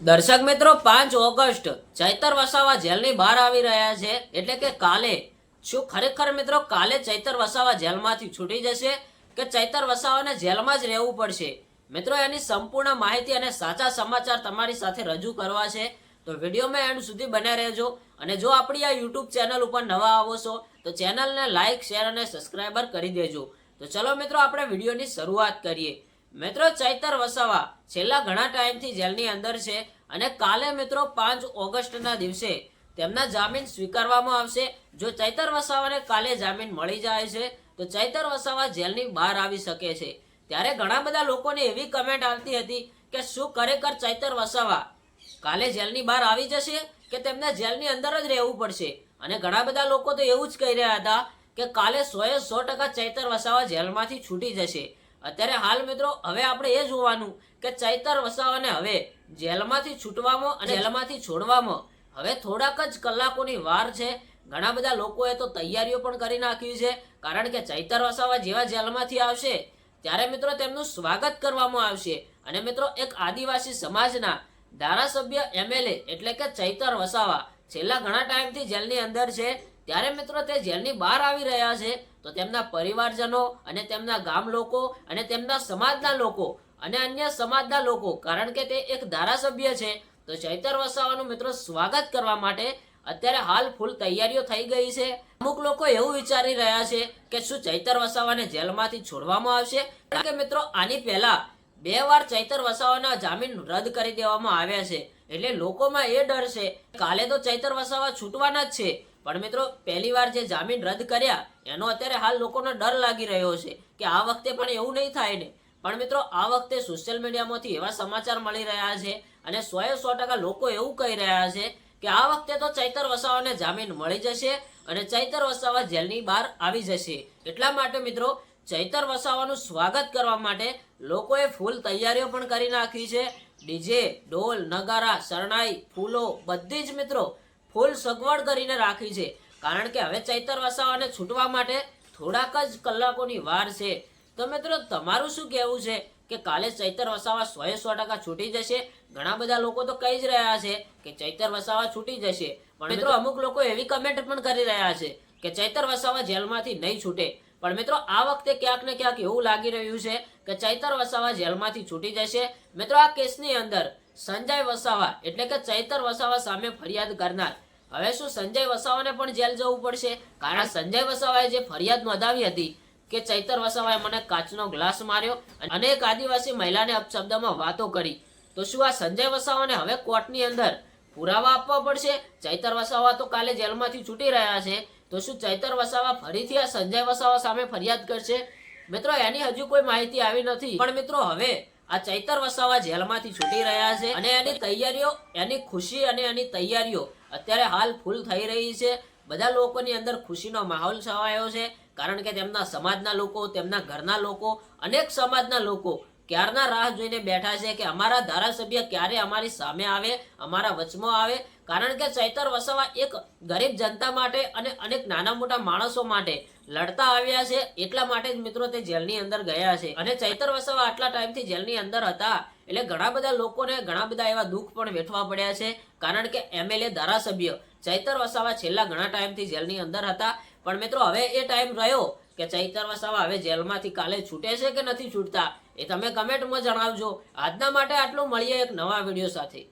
દર્શક મિત્રો, પાંચ ઓગસ્ટ ચૈતર વસાવા જેલની બહાર આવી રહ્યા છે. એટલે કે કાલે. શું ખરેખર મિત્રો, કાલે ચૈતર વસાવા જેલમાંથી છૂટી જશે કે ચૈતર વસાવાને જેલમાં જ રહેવું પડશે? મિત્રો, એની સંપૂર્ણ માહિતી અને સાચા સમાચાર તમારી સાથે રજૂ કરવા છે. તો વિડીયોમાં એન્ડ સુધી બન્યા રહેજો. અને જો આપણી આ યુટ્યુબ ચેનલ ઉપર નવા આવો છો, તો ચેનલને લાઇક શેર અને સબસ્ક્રાઈબર કરી દેજો. તો ચલો મિત્રો, આપણે વિડીયોની શરૂઆત કરીએ. મિત્રો, ચૈતર વસાવા. છેલ્લા ઘણા ટાઈમથી જેલની અંદર છે અને કાલે મિત્રો પાંચ ઓગસ્ટના દિવસે તેમના જામીન સ્વીકારવામાં આવશે. જો ચૈતર વસાવાને કાલે જામીન મળી જાય છે, તો ચૈતર વસાવા જેલની બહાર આવી શકે છે. ત્યારે ઘણા બધા લોકોને એવી કમેન્ટ આવતી હતી કે, શું ખરેખર ચૈતર વસાવા કાલે જેલની બહાર આવી જશે કે તેમને જેલની અંદર જ રહેવું પડશે? અને ઘણા બધા લોકો તો એવું જ કહી રહ્યા હતા કે, કાલે સોએ સો ટકા ચૈતર વસાવા જેલમાંથી છૂટી જશે. અત્યારે હાલ મિત્રો, હવે આપણે એ જોવાનું કે ચૈતર વસાવાને હવે જેલમાંથી છૂટવામાં અને જેલમાંથી છોડવામાં હવે થોડાક જ કલાકોની વાર છે. ઘણા બધા લોકોએ તો તૈયારીઓ પણ કરી નાખી છે, કારણ કે ચૈતર વસાવા જેવા જેલમાંથી આવશે, ત્યારે મિત્રો તેમનું સ્વાગત કરવામાં આવશે. અને મિત્રો, એક આદિવાસી સમાજના ધારાસભ્ય એમએલએ એટલે કે ચૈતર વસાવા, છેલ્લા ઘણા ટાઈમથી જેલની અંદર છે. ત્યારે મિત્રો તે જેલની બહાર આવી રહ્યા છે. તો તેમના પરિવારજનો અને તેમના ગામ લોકો અને તેમના સમાજના લોકો અને અન્ય સમાજના લોકો, કારણ કે તે એક ધારાસભ્ય છે, તો ચૈતર વસાવાનું મિત્રો સ્વાગત કરવા માટે અત્યારે હાલ ફૂલ તૈયારીઓ થઈ ગઈ છે. અમુક લોકો એવું વિચારી રહ્યા છે કે શું ચૈતર વસાવાને જેલમાંથી છોડવામાં આવશે? કારણ કે મિત્રો આની પહેલા બે વાર ચૈતર વસાવાના જામીન રદ કરી દેવામાં આવ્યા છે. એટલે લોકોમાં એ ડર છે. કાલે તો ચૈતર વસાવા છૂટવાના જ છે. પણ મિત્રો પહેલી વાર જે જામીન રદ કર્યા, એનો અત્યારે હાલ લોકોનો ડર લાગી રહ્યો છે કે આ વખતે પણ એવું નહીં થાય ને. પણ મિત્રો, આ વખતે સોશિયલ મીડિયામાંથી એવા સમાચાર મળી રહ્યા છે અને સોએ સો ટકા લોકો એવું કહી રહ્યા છે કે આ વખતે તો ચૈતર વસાવાને જામીન મળી જશે અને ચૈતર વસાવા જેલની બહાર આવી જશે. એટલા માટે મિત્રો, ચૈતર વસાવાનું સ્વાગત કરવા માટે લોકોએ ફૂલ તૈયારીઓ પણ કરી નાખી છે. ડીજે, ઢોલ, નગારા, શરણાઈ, ફૂલો, બધી જ મિત્રો ફૂલ સગવડ કરીને રાખી છે. કારણ કે હવે ચૈતર વસાવાને છૂટવા માટે થોડાક જ કલાકોની વાર છે. તો મિત્રો, તમારું શું કહેવું છે કે કાલે ચૈતર વસાવા સોએ સો ટકા છૂટી જશે? ઘણા બધા લોકો તો કહી જ રહ્યા છે કે ચૈતર વસાવા છૂટી જશે. પણ મિત્રો, અમુક લોકો એવી કમેન્ટ પણ કરી રહ્યા છે કે ચૈતર વસાવા જેલમાંથી નહીં છૂટે. પણ મિત્રો, આ વખતે ક્યાંક ને ક્યાંક એવું લાગી રહ્યું છે કે ચૈતર વસાવા જેલમાંથી છૂટી જશે. મિત્રો, આ કેસની અંદર સંજય વસાવા એટલે કે ચૈતર વસાવા સામે ફરિયાદ કરનાર હવે શું સંજય વસાવાને પણ જેલ જવું પડશે? કારણ સંજય વસાવાએ જે ફરિયાદ નોંધાવી હતી કે ચૈતર વસાવાએ મને કાચનો ગ્લાસ માર્યો અને એક આદિવાસી મહિલાને અપશબ્દમાં વાતો કરી. તો શું આ સંજય વસાવાને હવે કોર્ટની અંદર પુરાવા આપવા પડશે? ચૈતર વસાવા તો કાલે જેલમાંથી છૂટી રહ્યા છે. તો શું ચૈતર વસાવા ફરીથી આ સંજય વસાવા સામે ફરિયાદ કરશે? મિત્રો, એની હજુ કોઈ માહિતી આવી નથી. પણ મિત્રો, હવે આ ચૈતર વસાવા જેલમાંથી છૂટી રહ્યા છે અને એની તૈયારીઓ, એની ખુશી અને એની તૈયારીઓ અત્યારે હાલ ફૂલ થઈ રહી છે. બધા લોકોની અંદર ખુશીનો માહોલ છવાયો છે, કારણ કે તેમના સમાજના લોકો, તેમના ઘરના લોકો, અનેક સમાજના લોકો ક્યારના રાહ જોઈને બેઠા છે કે અમારા ધારાસભ્ય ક્યારે અમારી સામે આવે, અમારા વચમાં આવે? કારણ કે ચૈતર વસાવા એક ગરીબ જનતા માટે અને અનેક નાના મોટા માણસો માટે લડતા આવ્યા છે. એટલા માટે જ મિત્રો તે જેલની અંદર ગયા છે. અને ચૈતર વસાવા આટલા ટાઈમથી જેલની અંદર હતા. એટલે ઘણા બધા લોકોને ઘણા બધા એવા દુઃખ પણ વેઠવા પડ્યા છે. કારણ કે એમએલએ ધારાસભ્ય ચૈતર વસાવા છેલ્લા ઘણા ટાઈમથી જેલની અંદર હતા. પણ મિત્રો, હવે એ ટાઈમ રહ્યો. કે ચૈતર વસાવા હવે જેલમાંથી કાલે છૂટે છે કે નથી છૂટતા એ તમે કમેન્ટમાં જણાવજો. આજના માટે આટલું. મળીએ એક નવા વીડિયો સાથે.